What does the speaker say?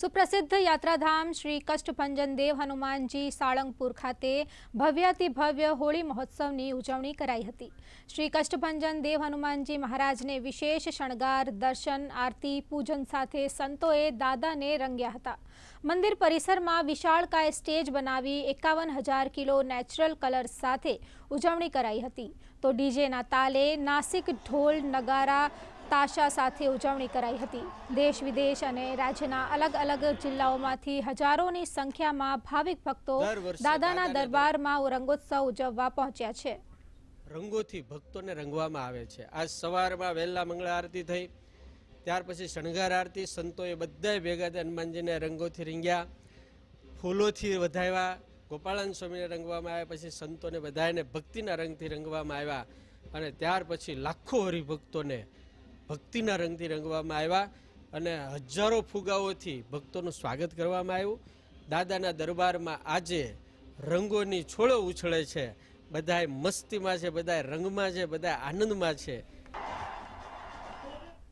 સુપ્રસિદ્ધ યાત્રાધામ શ્રી કષ્ટભંજન દેવ હનુમાનજી સાળંગપુર ખાતે ભવ્યાતિ ભવ્ય હોળી મહોત્સવની ઉજવણી કરાઈ હતી. શ્રી કષ્ટભંજન દેવ હનુમાનજી મહારાજને વિશેષ શણગાર, દર્શન, આરતી, પૂજન સાથે સંતોએ દાદાને રંગ્યા હતા. મંદિર પરિસરમાં વિશાળકાય સ્ટેજ બનાવી એકાવન હજાર કિલો નેચરલ કલર સાથે ઉજવણી કરાઈ હતી. તો ડીજેના તાલે નાસિક ઢોલ, નગારા તાશા સાથે ઉજવણી કરાઈ હતી. દેશ વિદેશ અને રાજ્યના અલગ અલગ જિલ્લાઓમાંથી હજારોની સંખ્યામાં ભાવિક ભક્તો દાદાના દરબારમાં રંગોત્સવ ઉજવવા પહોંચ્યા છે. રંગોથી ભક્તોને રંગવામાં આવે છે. આજ સવારમાં વહેલા મંગળ આરતી થઈ ત્યાર પછી શણગાર આરતી સંતોએ બધાય ભેગા થઈ હનુમાનજીને રંગોથી રીંગ્યા ફૂલોથી વધાવ્યા ગોપાળન સ્વામીને રંગવામાં આવ્યા પછી સંતોને બધાને ભક્તિના રંગથી રંગવામાં આવ્યા અને ત્યાર પછી લાખો હરિભક્તોને ભક્તિના રંગથી રંગવામાં આવ્યા અને હજારો ફુગાઓથી ભક્તોનું સ્વાગત કરવામાં આવ્યું. દાદાના દરબારમાં આજે રંગોની છોડો ઉછળે છે. બધાય મસ્તીમાં છે, બધાય રંગમાં છે, બધાય આનંદમાં છે.